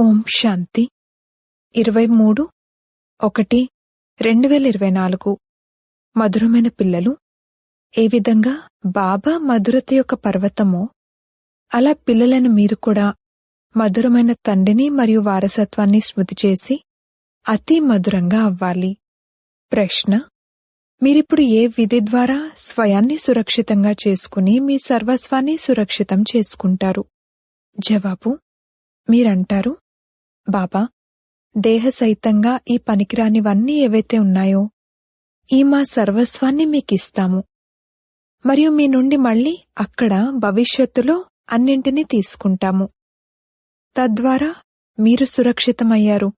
ఓం శాంతి. ఇరవై మూడు ఒకటి రెండు వేల ఇరవై నాలుగు. మధురమైన పిల్లలు ఏ విధంగా బాబా మధురత యొక్క పర్వతమో అలా పిల్లలను మీరు కూడా మధురమైన తండ్రిని మరియు వారసత్వాన్ని స్మృతి చేసి అతి మధురంగా అవ్వాలి. ప్రశ్న మీరిప్పుడు ఏ విధి ద్వారా స్వయాన్ని సురక్షితంగా చేసుకుని మీ సర్వస్వాన్ని సురక్షితం చేసుకుంటారు? జవాబు మీరంటారు బాబా దేహసహితంగా ఈ పనికిరానివన్నీ ఏవైతే ఉన్నాయో ఈ మా సర్వస్వాన్ని మీకిస్తాము. మరియు మీ నుండి మళ్ళీ అక్కడ భవిష్యత్తులో అన్నింటినీ తీసుకుంటాము. తద్వారా మీరు సురక్షితమయ్యారు.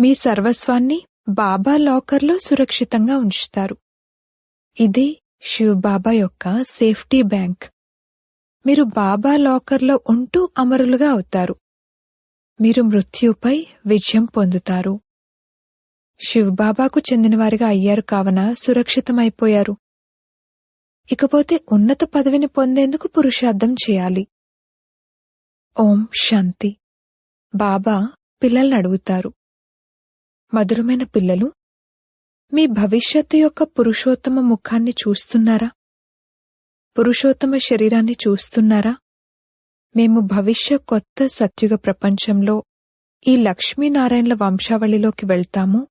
మీ సర్వస్వాన్ని బాబా లాకర్లో సురక్షితంగా ఉంచుతారు. ఇది శివ్ బాబా యొక్క సేఫ్టీ బ్యాంక్. మీరు బాబా లాకర్లో ఉంటూ అమరులుగా అవుతారు. మీరు మృత్యుపై విజయం పొందుతారు. శివబాబాకు చెందినవారిగా అయ్యారు కావున సురక్షితమైపోయారు. ఇకపోతే ఉన్నత పదవిని పొందేందుకు పురుషార్థం చేయాలి. ఓం శాంతి. బాబా పిల్లల్ని అడుగుతారు. మధురమైన పిల్లలు మీ భవిష్యత్తు యొక్క పురుషోత్తమ ముఖాన్ని చూస్తున్నారా? పురుషోత్తమ శరీరాన్ని చూస్తున్నారా? మేము భవిష్య కొత్త సత్యుగ ప్రపంచంలో ఈ లక్ష్మీనారాయణల వంశావళిలోకి వెళ్తాము.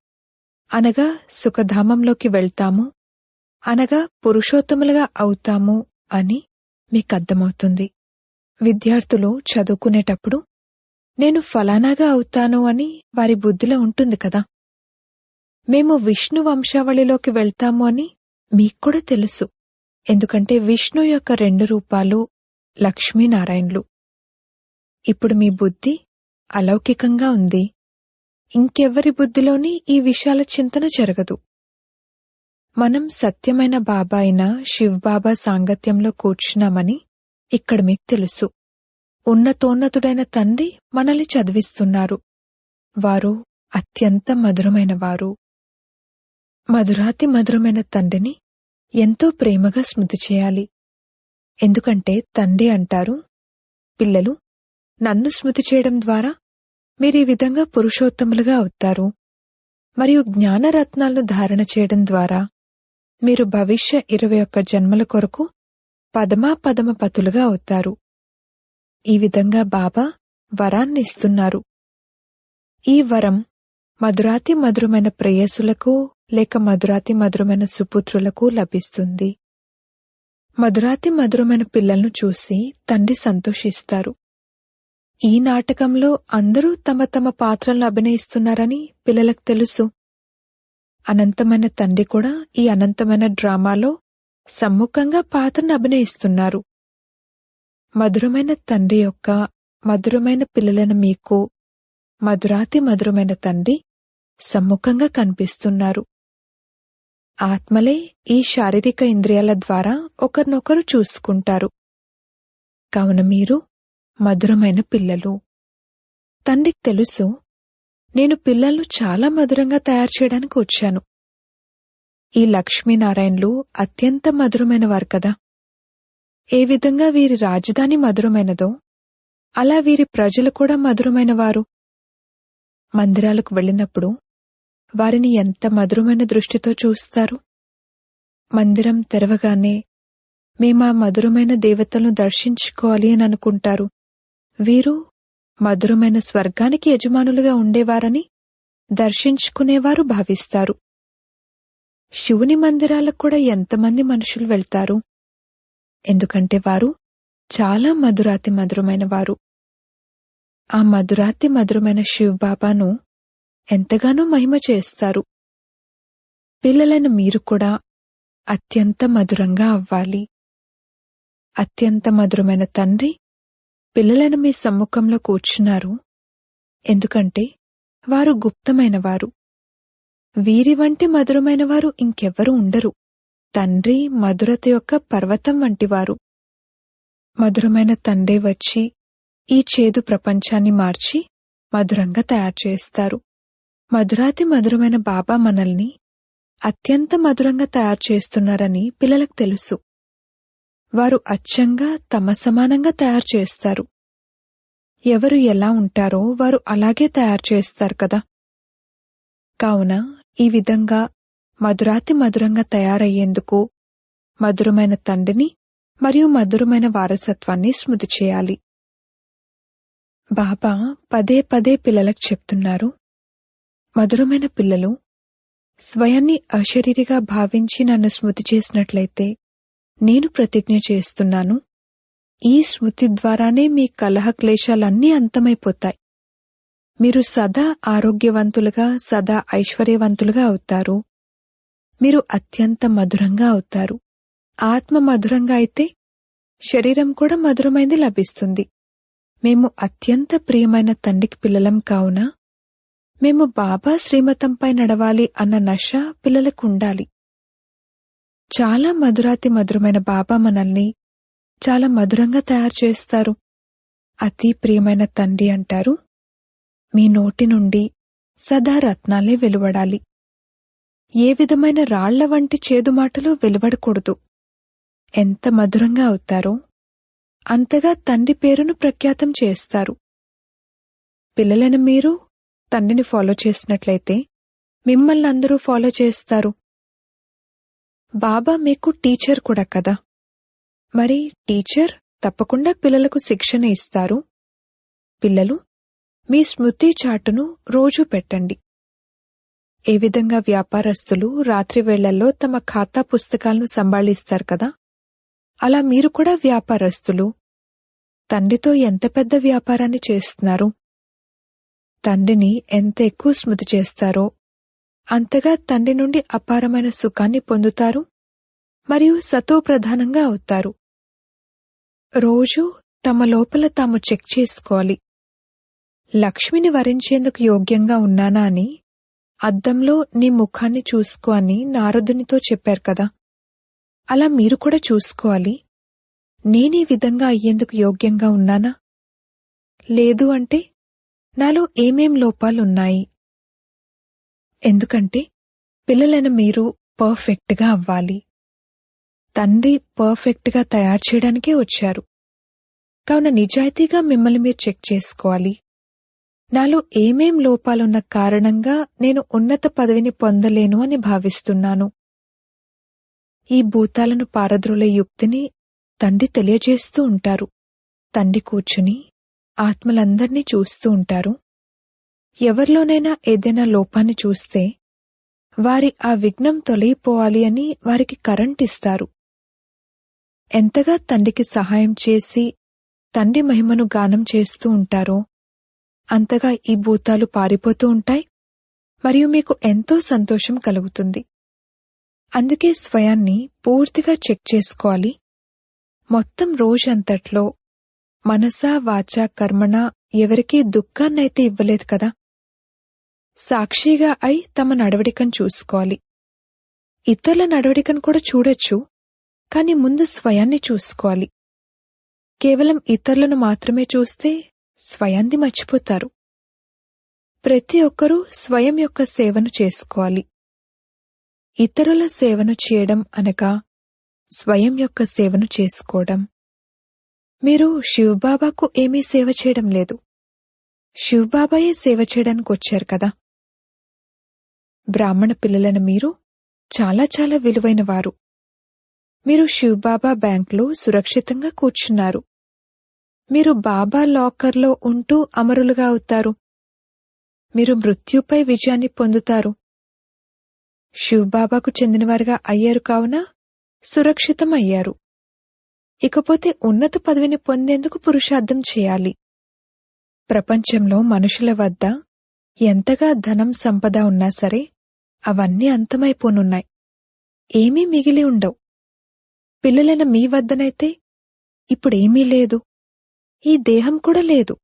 అనగా సుఖధామంలోకి వెళ్తాము. అనగా పురుషోత్తములుగా అవుతాము అని మీకర్థమవుతుంది. విద్యార్థులు చదువుకునేటప్పుడు నేను ఫలానాగా అవుతాను అని వారి బుద్ధిలో ఉంటుంది కదా. మేము విష్ణు వంశావళిలోకి వెళ్తాము అని మీకు కూడా తెలుసు. ఎందుకంటే విష్ణు యొక్క రెండు రూపాలు లక్ష్మీనారాయణులు. ఇప్పుడు మీ బుద్ధి అలౌకికంగా ఉంది. ఇంకెవ్వరి బుద్ధిలోని ఈ విషయాల చింతన జరగదు. మనం సత్యమైన బాబా అయిన బాబా సాంగత్యంలో కూర్చున్నామని ఇక్కడ మీకు తెలుసు. ఉన్నతోన్నతుడైన తండ్రి మనల్ని చదివిస్తున్నారు. వారు అత్యంత మధురమైన వారు. మధురాతి మధురమైన తండ్రిని ఎంతో ప్రేమగా స్మృతి చేయాలి. ఎందుకంటే తండ్రి అంటారు పిల్లలు నన్ను స్మృతి చేయడం ద్వారా మీరు ఈ విధంగా పురుషోత్తములుగా అవుతారు. మరియు జ్ఞానరత్నాలను ధారణ చేయడం ద్వారా మీరు భవిష్య ఇరవై ఒక్క జన్మల కొరకు పదమా పదమ పతులుగా అవుతారు. ఈ విధంగా బాబా వరాన్ని ఇస్తున్నారు. ఈ వరం మధురాతి మధురమైన ప్రేయసులకు లేక మధురాతి మధురమైన సుపుత్రులకు లభిస్తుంది. మధురాతి మధురమైన పిల్లలను చూసి తండ్రి సంతోషిస్తారు. ఈ నాటకంలో అందరూ తమ తమ పాత్రలను అభినయిస్తున్నారని పిల్లలకు తెలుసు. అనంతమైన తండ్రి కూడా ఈ అనంతమైన డ్రామాలో సమ్ముఖంగా పాత్రను అభినయిస్తున్నారు. మధురమైన తండ్రి యొక్క మధురమైన పిల్లలను మీకు మధురాతి మధురమైన తండ్రి సమ్ముఖంగా కనిపిస్తున్నారు. ఆత్మలే ఈ శారీరక ఇంద్రియాల ద్వారా ఒకరినొకరు చూసుకుంటారు. కావున మీరు మధురమైన పిల్లలు. తండ్రికి తెలుసు నేను పిల్లలను చాలా మధురంగా తయారు చేయడానికి వచ్చాను. ఈ లక్ష్మీనారాయణలు అత్యంత మధురమైన వారు కదా. ఏ విధంగా వీరి రాజధాని మధురమైనదో అలా వీరి ప్రజలు కూడా మధురమైన వారు. మందిరాలకు వెళ్ళినప్పుడు వారిని ఎంత మధురమైన దృష్టితో చూస్తారు. మందిరం తెరవగానే మేమా మధురమైన దేవతలను దర్శించుకోవాలి అని అనుకుంటారు. వీరు మధురమైన స్వర్గానికి యజమానులుగా ఉండేవారని దర్శించుకునేవారు భావిస్తారు. శివుని మందిరాలకు కూడా ఎంతమంది మనుషులు వెళ్తారు? ఎందుకంటే వారు చాలా మధురాతి మధురమైన వారు. ఆ మధురాతి మధురమైన శివబాబాను ఎంతగానో మహిమ చేస్తారు. పిల్లలను మీరు కూడా అత్యంత మధురంగా అవ్వాలి. అత్యంత మధురమైన తండ్రి పిల్లలను మీ సమ్ముఖంలో కూర్చున్నారు? ఎందుకంటే వారు గుప్తమైనవారు. వీరి వంటి మధురమైన వారు ఇంకెవ్వరూ ఉండరు. తండ్రి మధురత యొక్క పర్వతం వంటివారు. మధురమైన తండ్రి వచ్చి ఈ చేదు ప్రపంచాన్ని మార్చి మధురంగా తయారు చేస్తారు. మధురాతి మధురమైన బాబా మనల్ని అత్యంత మధురంగా తయారు చేస్తున్నారని పిల్లలకు తెలుసు. వారు అచ్చంగా తమ సమానంగా తయారు చేస్తారు. ఎవరు ఎలా ఉంటారో వారు అలాగే తయారు చేస్తారు కదా. కావున ఈ విధంగా మధురాతి మధురంగా తయారయ్యేందుకు మధురమైన తండ్రిని మరియు మధురమైన వారసత్వాన్ని స్మృతి చేయాలి. బాబా పదే పదే పిల్లలకు చెప్తున్నారు మధురమైన పిల్లలు స్వయాన్ని అశరీరిగా భావించి నన్ను స్మృతి చేసినట్లయితే నేను ప్రతిజ్ఞ చేస్తున్నాను. ఈ స్మృతి ద్వారానే మీ కలహ క్లేశాలన్నీ అంతమైపోతాయి. మీరు సదా ఆరోగ్యవంతులుగా సదా ఐశ్వర్యవంతులుగా అవుతారు. మీరు అత్యంత మధురంగా అవుతారు. ఆత్మ మధురంగా అయితే శరీరం కూడా మధురమైంది లభిస్తుంది. మేము అత్యంత ప్రియమైన తండ్రికి పిల్లలం కావున మేము బాబా శ్రీమతంపై నడవాలి అన్న నష పిల్లలకు ఉండాలి. చాలా మధురాతి మధురమైన బాబా మనల్ని చాలా మధురంగా తయారు చేస్తారు. అతి ప్రియమైన తండ్రి అంటారు మీ నోటి నుండి సదా రత్నాలే వెలువడాలి. ఏ విధమైన రాళ్ళ వంటి చేదు మాటలు వెలువడకూడదు. ఎంత మధురంగా అవుతారో అంతగా తండ్రి పేరును ప్రఖ్యాతం చేస్తారు. పిల్లలను మీరు తండ్రిని ఫాలో చేసినట్లయితే మిమ్మల్ని అందరూ ఫాలో చేస్తారు. బాబా మీకు టీచర్ కూడా కదా? మరి టీచర్ తప్పకుండా పిల్లలకు శిక్షణ ఇస్తారు. పిల్లలు మీ స్మృతి చాటును రోజూ పెట్టండి. ఏ విధంగా వ్యాపారస్తులు రాత్రి వేళ్ళలో తమ ఖాతా పుస్తకాలను సంభాళిస్తారు కదా? అలా మీరు కూడా వ్యాపారస్తులు. తండ్రితో ఎంత పెద్ద వ్యాపారాన్ని చేస్తున్నారు? తండ్రిని ఎంత ఎక్కువ స్మృతి చేస్తారో అంతగా తండ్రి నుండి అపారమైన సుఖాన్ని పొందుతారు మరియు సతోప్రధానంగా అవుతారు. రోజూ తమ లోపల తాము చెక్ చేసుకోవాలి. లక్ష్మిని వరించేందుకు యోగ్యంగా ఉన్నానా అని అద్దంలో నీ ముఖాన్ని చూసుకో అని నారదునితో చెప్పారు కదా. అలా మీరు కూడా చూసుకోవాలి. నేనీ విధంగా అయ్యేందుకు యోగ్యంగా ఉన్నానా? లేదు అంటే నాలో ఏమేం లోపాలున్నాయి? ఎందుకంటే పిల్లలైన మీరు పర్ఫెక్ట్గా అవ్వాలి. తండ్రి పర్ఫెక్ట్గా తయారు చేయడానికే వచ్చారు. కావున నిజాయితీగా మిమ్మల్ని మీరు చెక్ చేసుకోవాలి. నాలో ఏమేం లోపాలున్న కారణంగా నేను ఉన్నత పదవిని పొందలేను అని భావిస్తున్నాను. ఈ భూతాలను పారద్రోలే యుక్తిని తండ్రి తెలియజేస్తూ ఉంటారు. తండ్రి కూర్చుని ఆత్మలందర్నీ చూస్తూ ఉంటారు. ఎవరిలోనైనా ఏదైనా లోపాన్ని చూస్తే వారి ఆ విఘ్నం తొలగిపోవాలి అని వారికి కరెంట్ ఇస్తారు ఎంతగా తండ్రికి సహాయం చేసి తండ్రి మహిమను గానం చేస్తూ ఉంటారో అంతగా ఈ భూతాలు పారిపోతూ ఉంటాయి మరియు మీకు ఎంతో సంతోషం కలుగుతుంది. అందుకే స్వయాన్ని పూర్తిగా చెక్ చేసుకోవాలి. మొత్తం రోజంతట్లో మనసా వాచా కర్మణ ఎవరికీ దుఃఖాన్నైతే ఇవ్వలేదు కదా? సాక్షిగా అయి తమ నడవడికను చూసుకోవాలి. ఇతరుల నడవడికను కూడా చూడొచ్చు కాని ముందు స్వయాన్ని చూసుకోవాలి. కేవలం ఇతరులను మాత్రమే చూస్తే స్వయాన్ని మర్చిపోతారు. ప్రతి ఒక్కరూ స్వయం యొక్క సేవను చేసుకోవాలి. ఇతరుల సేవను చేయడం అనగా స్వయం యొక్క సేవను చేసుకోవడం. మీరు శివబాబాకు ఏమీ సేవ చేయడం లేదు. శివబాబాయే సేవ చేయడానికి వచ్చారు కదా. బ్రాహ్మణ పిల్లలను మీరు చాలా చాలా విలువైన వారు మీరు శివబాబా బ్యాంకులో సురక్షితంగా కూర్చున్నారు. మీరు బాబా లాకర్లో ఉంటూ అమరులుగా అవుతారు. మీరు మృత్యుపై విజయాన్ని పొందుతారు. శివబాబాకు చెందినవారుగా అయ్యారు కావున సురక్షితం అయ్యారు ఇకపోతే ఉన్నత పదవిని పొందేందుకు పురుషార్థం చేయాలి. ప్రపంచంలో మనుషుల వద్ద ఎంతగా ధనం సంపద ఉన్నా సరే అవన్నీ అంతమైపోనున్నాయి. ఏమీ మిగిలి ఉండవు. పిల్లలైన మీ వద్దనైతే ఇప్పుడేమీ లేదు. ఈ దేహం కూడా లేదు.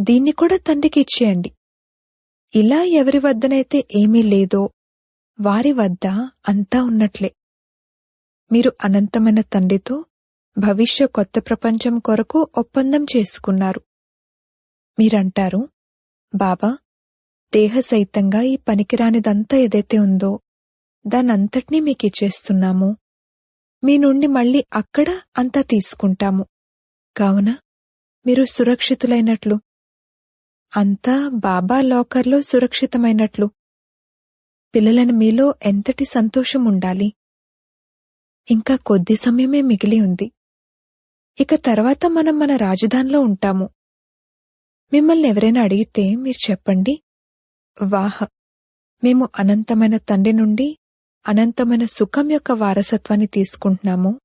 దీన్ని కూడా తండ్రికి ఇచ్చేయండి. ఇలా ఎవరి వద్దనైతే ఏమీ లేదో వారి వద్ద అంతా ఉన్నట్లే. మీరు అనంతమైన తండ్రితో భవిష్య కొత్త ప్రపంచం కొరకు ఒప్పందం చేసుకున్నారు. మీరంటారు బాబా దేహసహితంగా ఈ పనికిరానిదంతా ఏదైతే ఉందో దానంతటినీ మీకు ఇచ్చేస్తున్నాము మీ నుండి మళ్ళీ అక్కడ అంతా తీసుకుంటాము. కావున మీరు సురక్షితులైనట్లు అంతా బాబా లాకర్లో సురక్షితమైనట్లు పిల్లలను మీలో ఎంతటి సంతోషం ఉండాలి ఇంకా కొద్ది సమయమే మిగిలి ఉంది. ఇక తర్వాత మనం మన రాజధానిలో ఉంటాము. మిమ్మల్ని ఎవరైనా అడిగితే మీరు చెప్పండి. వాహ్. మేము అనంతమైన తండ్రి నుండి అనంతమైన సుఖం యొక్క వారసత్వాన్ని తీసుకుంటున్నాము.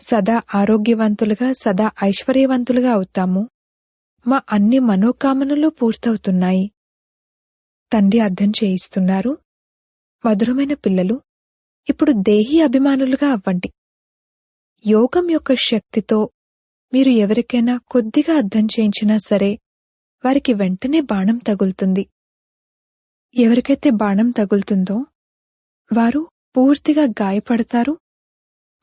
సదా ఆరోగ్యవంతులుగా సదా ఐశ్వర్యవంతులుగా అవుతాము. మా అన్ని మనోకామనలు పూర్తవుతున్నాయి. తండ్రి అర్థం చేయిస్తున్నారు. మధురమైన పిల్లలు ఇప్పుడు దేహీ అభిమానులుగా అవ్వండి. యోగం యొక్క శక్తితో మీరు ఎవరికైనా కొద్దిగా అర్థం చేయించినా సరే వారికి వెంటనే బాణం తగులుతుంది. ఎవరికైతే బాణం తగులుతుందో వారు పూర్తిగా గాయపడతారు.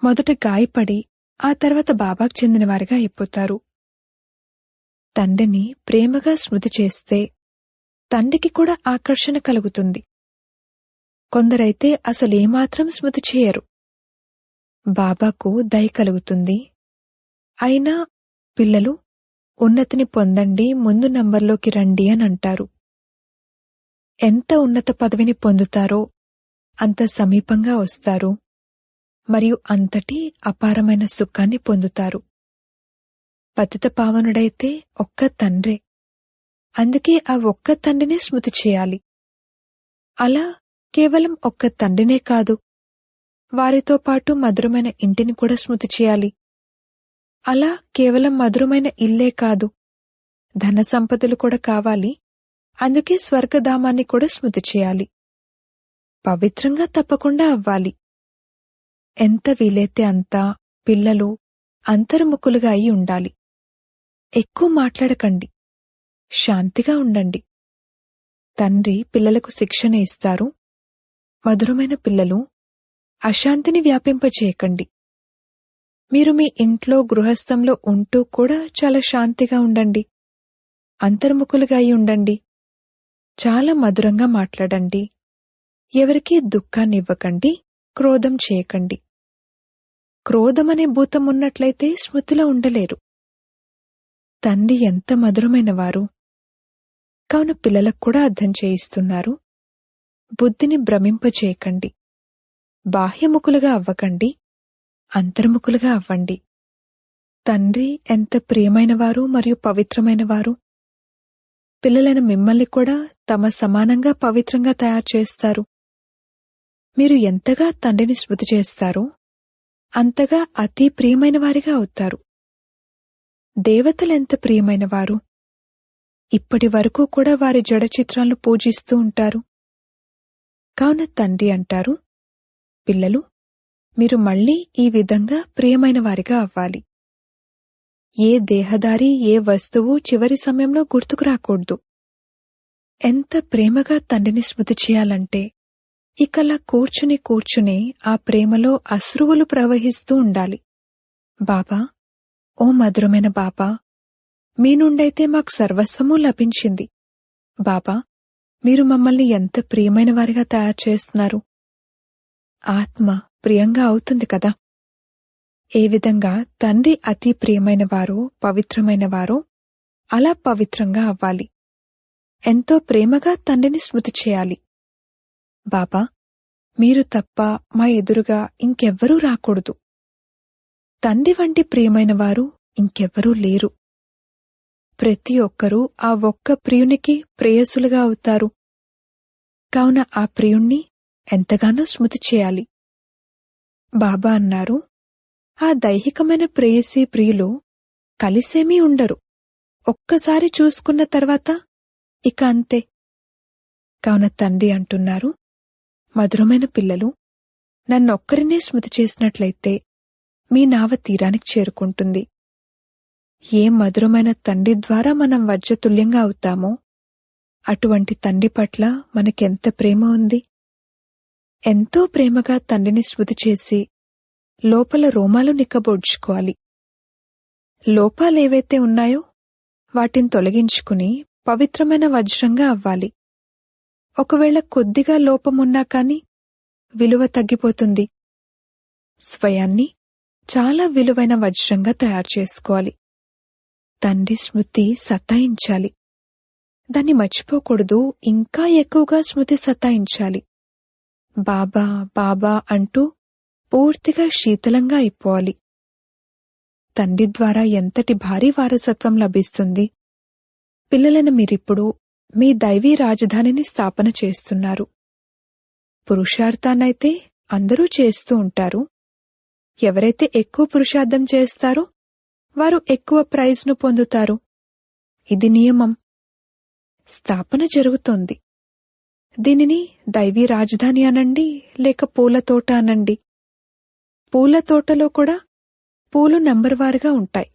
మొదట గాయపడి ఆ తర్వాత బాబాకు చెందినవారిగా అయిపోతారు. తండ్రిని ప్రేమగా స్మృతి చేస్తే తండ్రికి కూడా ఆకర్షణ కలుగుతుంది. కొందరైతే అసలేమాత్రం స్మృతి చేయరు. బాబాకు దయ కలుగుతుంది. అయినా పిల్లలు ఉన్నతిని పొందండి ముందు నంబర్లోకి రండి అని అంటారు. ఎంత ఉన్నత పదవిని పొందుతారో అంత సమీపంగా వస్తారు. మరియు అంతటి అపారమైన సుఖాన్ని పొందుతారు. పతిత పావనుడైతే ఒక్క తండ్రే. అందుకే ఆ ఒక్క తండ్రినే స్మృతి చేయాలి. అలా కేవలం ఒక్క తండ్రినే కాదు వారితో పాటు మధురమైన ఇంటిని కూడా స్మృతి చేయాలి. అలా కేవలం మధురమైన ఇల్లే కాదు ధన సంపదలు కూడా కావాలి. అందుకే స్వర్గధామాన్ని కూడా స్మృతి చేయాలి. పవిత్రంగా తప్పకుండా అవ్వాలి. ఎంత వీలైతే అంత పిల్లలు అంతర్ముఖులుగా అయి ఉండాలి. ఎక్కువ మాట్లాడకండి. శాంతిగా ఉండండి. తండ్రి పిల్లలకు శిక్షణ ఇస్తారు. మధురమైన పిల్లలు అశాంతిని వ్యాపింపచేయకండి మీరు మీ ఇంట్లో గృహస్థంలో ఉంటూ కూడా చాలా శాంతిగా ఉండండి. అంతర్ముఖులుగా అయి ఉండండి. చాలా మధురంగా మాట్లాడండి. ఎవరికీ దుఃఖాన్ని ఇవ్వకండి క్రోధం చేయకండి. క్రోధమనే భూతం ఉన్నట్లయితే స్మృతిలో ఉండలేరు. తండ్రి ఎంత మధురమైనవారు. కావున పిల్లలకు కూడా అర్థం చేయిస్తున్నారు. బుద్ధిని భ్రమింపచేయకండి బాహ్యముఖులుగా అవ్వకండి. అంతర్ముఖులుగా అవ్వండి. తండ్రి ఎంత ప్రియమైనవారు మరియు పవిత్రమైనవారు. పిల్లలైన మిమ్మల్ని కూడా తమ సమానంగా పవిత్రంగా తయారు చేస్తారు. మీరు ఎంతగా తండ్రిని స్మృతి చేస్తారో అంతగా అతి ప్రియమైన వారిగా అవుతారు. దేవతలెంత ప్రియమైనవారు ఇప్పటి వరకు కూడా వారి జడ చిత్రాలను పూజిస్తూ ఉంటారు. కావున తండ్రి అంటారు పిల్లలు మీరు మళ్ళీ ఈ విధంగా ప్రియమైన వారిగా అవ్వాలి. ఏ దేహదారి ఏ వస్తువు చివరి సమయంలో గుర్తుకు రాకూడదు. ఎంత ప్రేమగా తండ్రిని స్మృతి చేయాలంటే ఇకలా కూర్చుని కూర్చుని ఆ ప్రేమలో అశ్రువులు ప్రవహిస్తూ ఉండాలి. బాబా ఓ మధురమైన బాబా మీ నుండైతే మాకు సర్వస్వము లభించింది. బాబా మీరు మమ్మల్ని ఎంత ప్రియమైన వారిగా తయారు చేస్తున్నారు. ఆత్మ ప్రియంగా అవుతుంది కదా. ఏ విధంగా తండ్రి అతి ప్రియమైన వారో పవిత్రమైన వారో అలా పవిత్రంగా అవ్వాలి. ఎంతో ప్రేమగా తండ్రిని స్మృతి చేయాలి. బాబా మీరు తప్ప మా ఎదురుగా ఇంకెవ్వరూ రాకూడదు. తండ్రి వంటి ప్రియమైన వారు ఇంకెవ్వరూ లేరు. ప్రతి ఒక్కరూ ఆ ఒక్క ప్రియునికి ప్రేయసులుగా అవుతారు. కావున ఆ ప్రియుణ్ణి ఎంతగానో స్మృతి చేయాలి. బాబా అన్నారు ఆ దైహికమైన ప్రేయసీ ప్రియులు కలిసేమీ ఉండరు. ఒక్కసారి చూసుకున్న తర్వాత ఇక అంతే. కావున తండ్రి అంటున్నారు మధురమైన పిల్లలు నన్నొక్కరినే స్మృతి చేసినట్లయితే మీ నావ తీరానికి చేరుకుంటుంది. ఏ మధురమైన తండ్రి ద్వారా మనం వజ్రతుల్యంగా అవుతామో అటువంటి తండ్రి పట్ల మనకెంత ప్రేమ ఉంది? ఎంతో ప్రేమగా తండ్రిని స్మృతి చేసి లోపల రోమాలు నిక్కబొడ్చుకోవాలి. లోపాలేవైతే ఉన్నాయో వాటిని తొలగించుకుని పవిత్రమైన వజ్రంగా అవ్వాలి. ఒకవేళ కొద్దిగా లోపమున్నా కాని విలువ తగ్గిపోతుంది. స్వయాన్ని చాలా విలువైన వజ్రంగా తయారు చేసుకోవాలి. తండ్రి స్మృతి సతాయించాలి. దాన్ని మర్చిపోకూడదు ఇంకా ఎక్కువగా స్మృతి సతాయించాలి. బాబా బాబా అంటూ పూర్తిగా శీతలంగా అయిపోవాలి. తండ్రి ద్వారా ఎంతటి భారీ వారసత్వం లభిస్తుంది? పిల్లలను మీరిప్పుడు మీ దైవీ రాజధానిని స్థాపన చేస్తున్నారు. పురుషార్థాన్నైతే అందరూ చేస్తూ ఉంటారు. ఎవరైతే ఎక్కువ పురుషార్థం చేస్తారో వారు ఎక్కువ ప్రైజ్ను పొందుతారు. ఇది నియమం. స్థాపన జరుగుతోంది. దీనిని దైవీ రాజధాని అనండి లేక పూల తోట అనండి. పూల తోటలో కూడా పూలు నంబర్ వారుగా ఉంటాయి.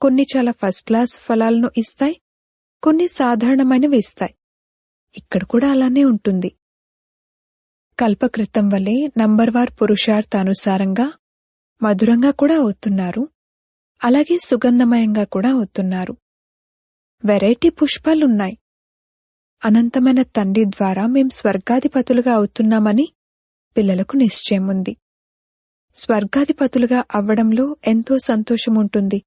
కొన్ని చాలా ఫస్ట్ క్లాస్ ఫలాలను ఇస్తాయి కొన్ని సాధారణమైనవి ఇస్తాయి. ఇక్కడ కూడా అలానే ఉంటుంది. కల్పకృతం వలె నంబర్వార్ పురుషార్థానుసారంగా మధురంగా కూడా అవుతున్నారు. అలాగే సుగంధమయంగా కూడా అవుతున్నారు. వెరైటీ పుష్పాలున్నాయి. అనంతమైన తండ్రి ద్వారా మేం స్వర్గాధిపతులుగా అవుతున్నామని పిల్లలకు నిశ్చయం ఉంది. స్వర్గాధిపతులుగా అవ్వడంలో ఎంతో సంతోషం ఉంటుంది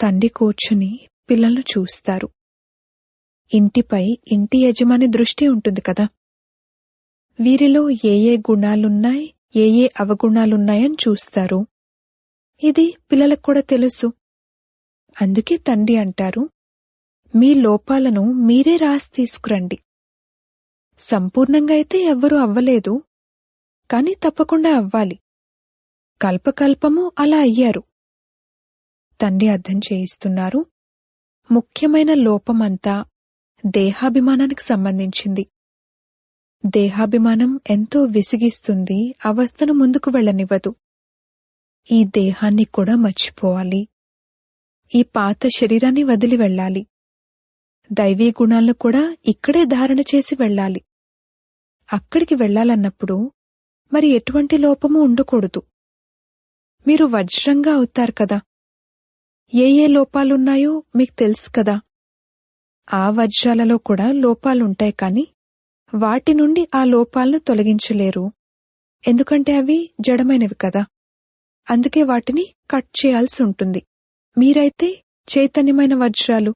తండ్రి కూర్చుని పిల్లలు చూస్తారు. ఇంటిపై ఇంటి యజమాని దృష్టి ఉంటుంది కదా. వీరిలో ఏ ఏ గుణాలున్నాయి ఏ ఏ అవగుణాలున్నాయని చూస్తారు. ఇది పిల్లలకు కూడా తెలుసు. అందుకే తండ్రి అంటారు మీ లోపాలను మీరే రాసి తీసుకురండి. సంపూర్ణంగా అయితే ఎవ్వరూ అవ్వలేదు కాని తప్పకుండా అవ్వాలి. కల్పకల్పము అలా అయ్యారు. తండ్రి అర్థం చేయిస్తున్నారు ముఖ్యమైన లోపమంతా దేహాభిమానానికి సంబంధించింది. దేహాభిమానం ఎంతో విసిగిస్తుంది అవస్థను ముందుకు వెళ్ళనివ్వదు. ఈ దేహాన్ని కూడా మర్చిపోవాలి. ఈ పాత శరీరాన్ని వదిలి వెళ్ళాలి. దైవీ గుణాలను కూడా ఇక్కడే ధారణ చేసి వెళ్ళాలి. అక్కడికి వెళ్ళాలన్నప్పుడు మరి ఎటువంటి లోపము ఉండకూడదు. మీరు వజ్రంగా అవుతారు కదా. ఏ ఏ లోపాలున్నాయో మీకు తెలుసు కదా. ఆ వజ్రాలలో కూడా లోపాలుంటాయి కాని వాటి నుండి ఆ లోపాలను తొలగించలేరు. ఎందుకంటే అవి జడమైనవి కదా. అందుకే వాటిని కట్ చేయాల్సి ఉంటుంది. మీరైతే చైతన్యమైన వజ్రాలు.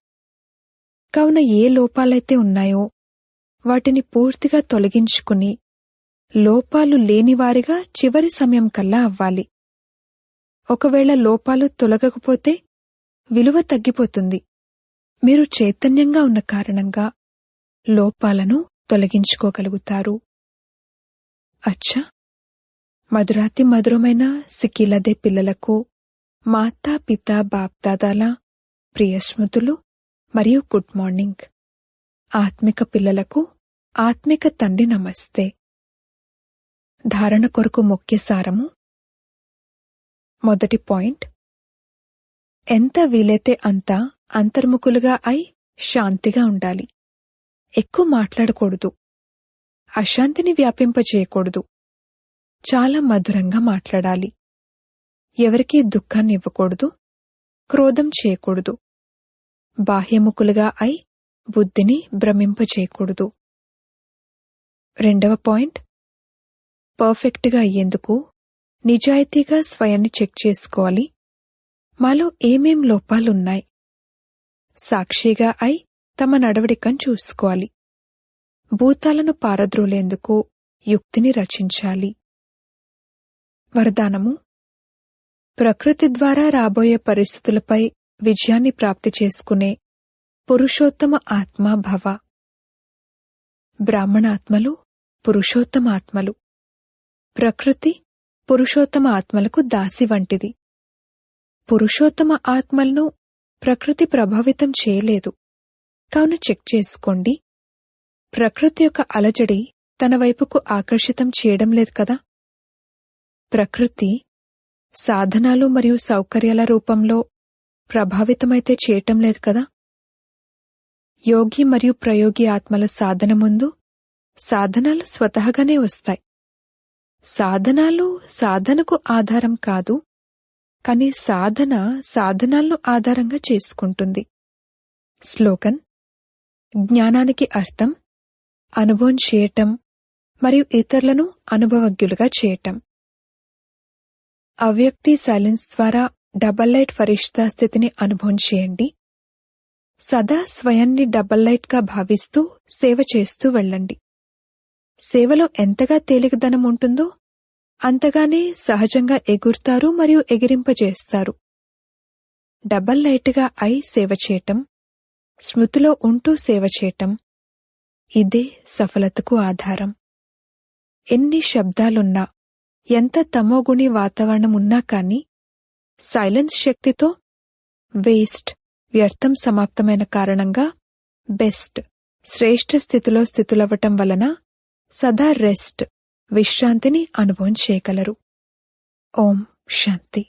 కావున ఏ లోపాలైతే ఉన్నాయో వాటిని పూర్తిగా తొలగించుకుని లోపాలు లేనివారిగా చివరి సమయం కల్లా అవ్వాలి. ఒకవేళ లోపాలు తొలగకపోతే విలువ తగ్గిపోతుంది. మీరు చైతన్యంగా ఉన్న కారణంగా లోపాలను తొలగించుకోగలుగుతారు. అచ్చా! మధురాతి మధురమైన సికిలదే పిల్లలకు మాతా పిత బాప్దాదాల ప్రియస్మృతులు మరియు గుడ్ మార్నింగ్. ఆత్మిక పిల్లలకు ఆత్మిక తండ్రి నమస్తే. ధారణ కొరకు ముఖ్య సారము. మొదటి పాయింట్. ఎంత వీలైతే అంత అంతర్ముఖులుగా అయి శాంతిగా ఉండాలి. ఎక్కువ మాట్లాడకూడదు. అశాంతిని వ్యాపింపజేయకూడదు. చాలా మధురంగా మాట్లాడాలి. ఎవరికీ దుఃఖాన్ని ఇవ్వకూడదు. క్రోధం చేయకూడదు. బాహ్యముఖులుగా అయి బుద్ధిని భ్రమింపచేయకూడదు రెండవ పాయింట్. పర్ఫెక్ట్గా అయ్యేందుకు నిజాయితీగా స్వయాన్ని చెక్ చేసుకోవాలి. మాలో ఏమేం లోపాలున్నాయి? సాక్షిగా అయి తమ నడవడికను చూసుకోవాలి. భూతాలను పారద్రోలేందుకు యుక్తిని రచించాలి. వరదానము? ప్రకృతి ద్వారా రాబోయే పరిస్థితులపై విజయాన్ని ప్రాప్తి చేసుకునే పురుషోత్తమ ఆత్మ భవ. పురుషోత్తమాత్మలు. ప్రకృతి పురుషోత్తమ ఆత్మలకు దాసి వంటిది. పురుషోత్తమ ఆత్మలను ప్రకృతి ప్రభావితం చేయలేదు. కావున చెక్ చేసుకోండి. ప్రకృతి యొక్క అలజడి తన వైపుకు ఆకర్షితం చేయడం లేదు కదా? ప్రకృతి సాధనాలు మరియు సౌకర్యాల రూపంలో ప్రభావితమైతే చేయటం లేదు కదా? యోగి మరియు ప్రయోగి ఆత్మల సాధన ముందు సాధనాలు స్వతహగానే వస్తాయి. సాధనాలు సాధనకు ఆధారం కాదు కానీ సాధన సాధనాలను ఆధారంగా చేసుకుంటుంది. స్లోగన్ జ్ఞానానికి అర్థం అనుభవం చేయటం మరియు ఇతరులను అనుభవజ్ఞులుగా చేయటం. అవ్యక్తి సైలెన్స్ ద్వారా డబల్ లైట్ ఫరిష్తా స్థితిని అనుభవం చేయండి. సదా స్వయాన్ని డబల్ లైట్గా భావిస్తూ సేవ చేస్తూ వెళ్ళండి. సేవలో ఎంతగా తేలికదనం ఉంటుందో అంతగానే సహజంగా ఎగురుతారు మరియు ఎగిరింపజేస్తారు. డబల్ లైట్గా అయి సేవ చేయటం స్మృతిలో ఉంటూ సేవ చేయటం ఇదే సఫలతకు ఆధారం. ఎన్ని శబ్దాలున్నా ఎంత తమోగుణి వాతావరణం ఉన్నా కానీ సైలెన్స్ శక్తితో వేస్ట్ వ్యర్థం సమాప్తమైన కారణంగా బెస్ట్ శ్రేష్ఠ స్థితిలో స్థితులవ్వటం వలన సదా రెస్ట్. విశ్రాంతిని అనుభవం చేయగలరు. ఓం శాంతి.